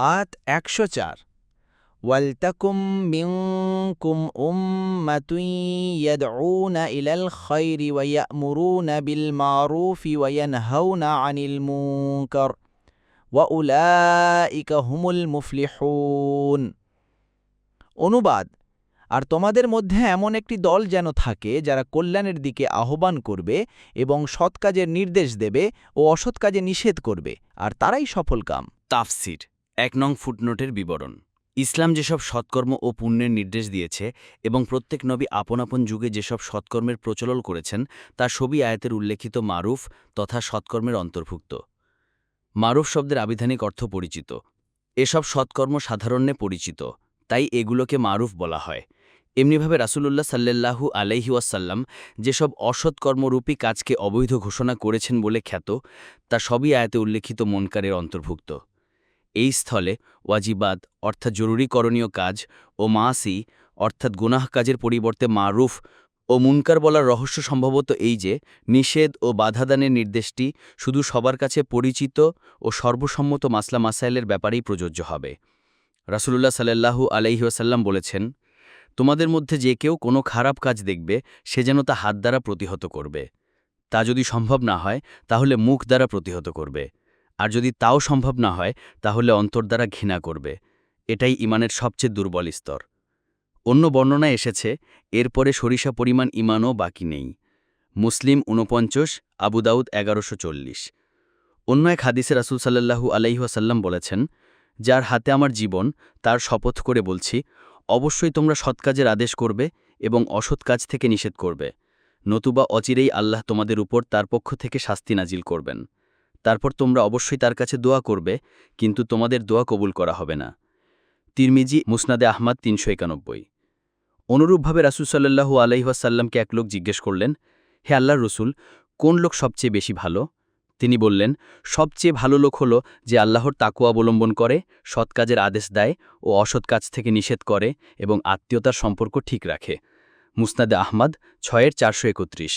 আয়াত একশো চার। ওয়ালতাকুম মিনকুম উম্মাতুন ইয়াদউনা ইলাল খায়রি ওয়া ইয়া'মুরুনা বিল মারুফি ওয়া ইয়ানহাউনা আনিল মুনকার। ওয়া উলাইকা হুমুল মুফলিহুন। অনুবাদ, আর তোমাদের মধ্যে এমন একটি দল যেন থাকে যারা কল্যাণের দিকে আহ্বান করবে এবং সৎ কাজের নির্দেশ দেবে ও অসৎ কাজে নিষেধ করবে, আর তারাই সফল কাম। তাফসির। এক নং ফুটনোটের বিবরণ। ইসলাম যেসব সৎকর্ম ও পুণ্যের নির্দেশ দিয়েছে এবং প্রত্যেক নবী আপন আপন যুগে যেসব সৎকর্মের প্রচলন করেছেন, তা সবই আয়াতের উল্লেখিত মারুফ তথা সৎকর্মের অন্তর্ভুক্ত। মারুফ শব্দের আবিধানিক অর্থ পরিচিত। এসব সৎকর্ম সাধারণ্যে পরিচিত, তাই এগুলোকে মারুফ বলা হয়। এমনিভাবে রাসূলুল্লাহ সাল্লাল্লাহু আলাইহি ওয়াসাল্লাম যেসব অসৎকর্মরূপী কাজকে অবৈধ ঘোষণা করেছেন বলে খ্যাত, তা সবই আয়াতে উল্লেখিত মনকারের অন্তর্ভুক্ত। এই স্থলে ওয়াজিবাদ, অর্থাৎ জরুরি করণীয় কাজ, ও মাসি অর্থাৎ গুনাহ কাজের পরিবর্তে মারুফ ও মুনকার বলার রহস্য সম্ভবত এই যে, নিষেধ ও বাধাদানের নির্দেশটি শুধু সবার কাছে পরিচিত ও সর্বসম্মত মাসলা মাসাইলের ব্যাপারেই প্রযোজ্য হবে। রাসূলুল্লাহ সাল্লাল্লাহু আলাইহি ওয়াসাল্লাম বলেছেন, তোমাদের মধ্যে যে কেউ কোনো খারাপ কাজ দেখবে, সে যেন তা হাত দ্বারা প্রতিহত করবে। তা যদি সম্ভব না হয়, তাহলে মুখ দ্বারা প্রতিহত করবে। আর যদি তাও সম্ভব না হয়, তাহলে অন্তর দ্বারা ঘৃণা করবে। এটাই ইমানের সবচেয়ে দুর্বল স্তর। অন্য বর্ণনায় এসেছে, এরপরে সরিষা পরিমাণ ইমানও বাকি নেই। মুসলিম ঊনপঞ্চাশ আবুদাউদ এগারোশো চল্লিশ। অন্য এক হাদিসে রাসুল সাল্লাহু আলাইহাসাল্লাম বলেছেন, যার হাতে আমার জীবন, তার শপথ করে বলছি, অবশ্যই তোমরা সৎ কাজের আদেশ করবে এবং অসৎ কাজ থেকে নিষেধ করবে। নতুবা অচিরেই আল্লাহ তোমাদের উপর তার পক্ষ থেকে শাস্তি নাজিল করবেন। তারপর তোমরা অবশ্যই তার কাছে দোয়া করবে, কিন্তু তোমাদের দোয়া কবুল করা হবে না। তিরমিজি, মুসনাদে আহমাদ, তিনশো একানব্বই। অনুরূপভাবে রাসুলসাল্লাহু আলহিহাসাল্লামকে এক লোক জিজ্ঞেস করলেন, হে আল্লাহর রসুল, কোন লোক সবচেয়ে বেশি ভালো? তিনি বললেন, সবচেয়ে ভালো লোক হল যে আল্লাহর তাকু অবলম্বন করে, সৎ কাজের আদেশ দেয় ও অসৎ কাজ থেকে নিষেধ করে এবং আত্মীয়তার সম্পর্ক ঠিক রাখে। মুসনাদে আহমাদ, ছয়ের চারশো একত্রিশ।